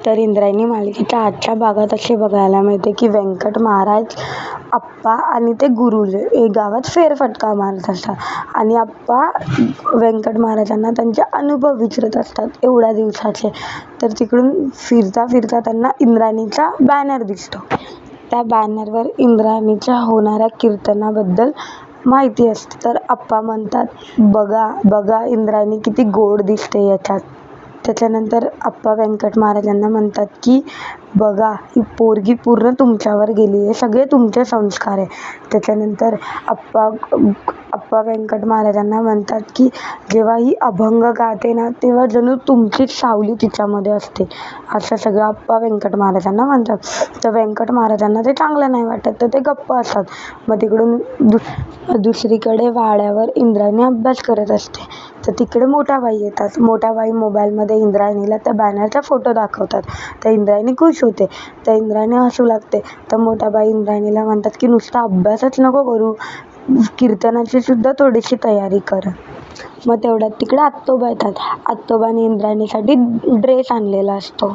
तर इंद्रायणी मालिकेच्या आजच्या भागात असे बघायला मिळते की व्यंकट महाराज आप्पा आणि ते गुरुले हे गावात फेरफटका मारत असतात. आणि आप्पा व्यंकट महाराजांना त्यांचे अनुभव विचारत असतात एवढ्या दिवसाचे. तर तिकडून फिरता फिरता त्यांना इंद्रायणीचा बॅनर दिसतो. त्या बॅनरवर इंद्रायणीच्या होणाऱ्या कीर्तनाबद्दल माहिती असते. तर आप्पा म्हणतात बघा बघा इंद्रायणी किती गोड दिसते याच्यात. त्याच्यानंतर आप्पा व्यंकट महाराजांना म्हणतात की बघा ही पोरगी पूर्ण तुमच्यावर गेली आहे. सगळे तुमचे संस्कार आहे. त्याच्यानंतर आप्पा आप्पा व्यंकट महाराजांना म्हणतात की जेव्हा ही अभंग गाते ना तेव्हा जणू तुमचीच सावली तिच्यामध्ये असते. असं सगळं आप्पा व्यंकट महाराजांना म्हणतात. तर व्यंकट महाराजांना ते चांगलं नाही वाटत तर ते गप्प असतात. मग तिकडून दु दुसरीकडे वाड्यावर इंद्रायणी अभ्यास करत असते. तर तिकडे मोठा बाई येतात. मोठा भाई मोबाईलमध्ये इंद्रायणीला त्या बॅनरचा फोटो दाखवतात. तर इंद्रायणी खुश होते. तर इंद्रायणी हसू लागते. तर मोठा भाई इंद्रायणीला म्हणतात की नुसता अभ्यासच नको करू. कीर्तनाची सुद्धा थोडीशी तयारी कर. मग तेवढ्यात तिकडे आत्तोबा येतात. आत्तोबाने इंद्रायणीसाठी ड्रेस आणलेला असतो.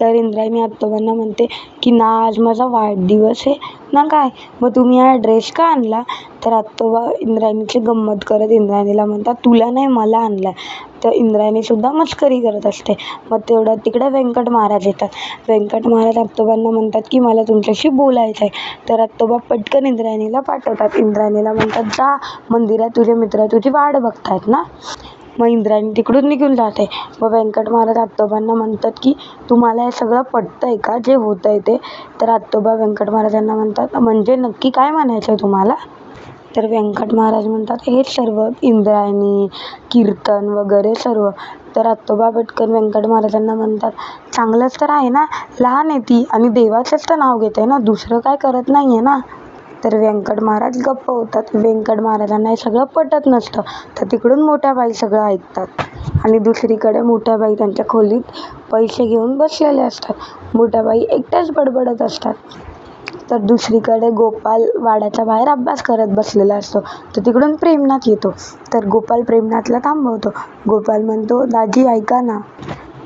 तर इंद्रायणी आत्तोबांना म्हणते की ना आज माझा वाढदिवस आहे. ना काय? मग तुम्ही हा ड्रेस का आणला? तर आत्तोबा इंद्रायणीची गंमत करत इंद्रायणीला म्हणतात तुला नाही मला आणला. तर इंद्रायणीसुद्धा मस्करी करत असते. मग तेवढ्यात तिकडे व्यंकट महाराज येतात. व्यंकट महाराज आत्तोबांना म्हणतात की मला तुमच्याशी बोलायचं आहे तर आत्तोबा पटकन इंद्रायणीला पाठवतात. इंद्रायणीला म्हणतात जा मंदिरात तुझे मित्र तुझी वाट बघत आहेत ना? मग इंद्रायणी तिकडून निघून जाते. मग व्यंकट महाराज आत्तोबांना म्हणतात की तुम्हाला हे सगळं पटतं आहे का? जे होतं आहे ते. तर आत्तोबा व्यंकट महाराजांना म्हणतात म्हणजे नक्की काय म्हणायचं आहे तुम्हाला? तर व्यंकट महाराज म्हणतात हे सर्व इंद्रायणी कीर्तन वगैरे सर्व. तर आत्तोबा पेटकर व्यंकट महाराजांना म्हणतात चांगलंच तर आहे ना. लहान आहे ती आणि देवाचंच तर नाव घेते ना. दुसरं काय करत नाही आहे ना? तर व्यंकट महाराज गप्प होतात. व्यंकट महाराजांना हे सगळं पटत नसतं. तर तिकडून मोठ्या बाई सगळं ऐकतात. आणि दुसरीकडे मोठ्या बाई त्यांच्या खोलीत पैसे घेऊन बसलेले असतात. मोठ्या बाई एकट्याच बडबडत असतात. तर दुसरीकडे गोपाल वाड्याच्या बाहेर अभ्यास करत बसलेला असतो. तर तिकडून प्रेमनाथ येतो. तर गोपाल प्रेमनाथला थांबवतो. गोपाल म्हणतो दाजी ऐका ना.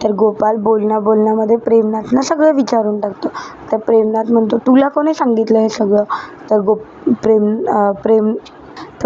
तर गोपाल बोलण्या बोलण्यामध्ये प्रेमनाथनं सगळं विचारून टाकतो. तर प्रेमनाथ म्हणतो तुला कोणी सांगितलं हे सगळं? तर गो प्रेम प्रेम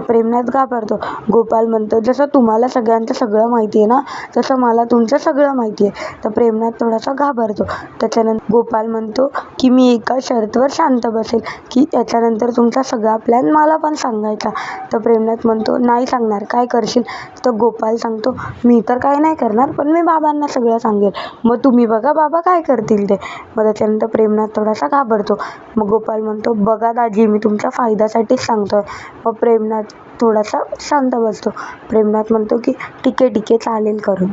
प्रेमनाथ घाबरतो. गोपाल म्हणतो जसं तुम्हाला सगळ्यांचं सगळं माहिती आहे ना तसं मला तुमचं सगळं माहिती आहे तर प्रेमनाथ थोडासा घाबरतो. त्याच्यानंतर गोपाल म्हणतो की मी एका शर्तवर शांत बसेल की याच्यानंतर तुमचा सगळा प्लॅन मला पण सांगायचा. तर प्रेमनाथ म्हणतो नाही सांगणार काय करशील? तर गोपाल सांगतो मी तर काय नाही करणार पण मी बाबांना सगळं सांगेल. मग तुम्ही बघा बाबा काय करतील ते. मग त्याच्यानंतर प्रेमनाथ थोडासा घाबरतो. मग गोपाल म्हणतो बघा दाजी मी तुमच्या फायद्यासाठीच सांगतो आहे मग प्रेमनाथ थोडासा शांत बसतो. प्रेमनाथ म्हणतो की ठीक आहे ठीक आहे चालेल करून.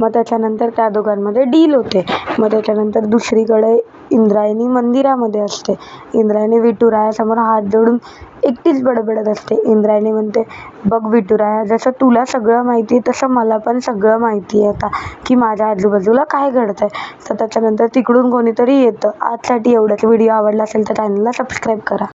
मग त्याच्यानंतर त्या दोघांमध्ये डील होते. मग त्याच्यानंतर दुसरीकडे इंद्रायणी मंदिरामध्ये असते. इंद्रायणी विठुरायासमोर हात जोडून एकटीच बडबडत असते. इंद्रायणी म्हणते बघ विठुराया जसं तुला सगळं माहिती आहे तसं मला पण सगळं माहिती आहे आता की माझ्या आजूबाजूला काय घडतं आहे तर त्याच्यानंतर तिकडून कोणीतरी येतं. आजसाठी एवढंच. व्हिडिओ आवडला असेल तर चॅनलला सबस्क्राईब करा.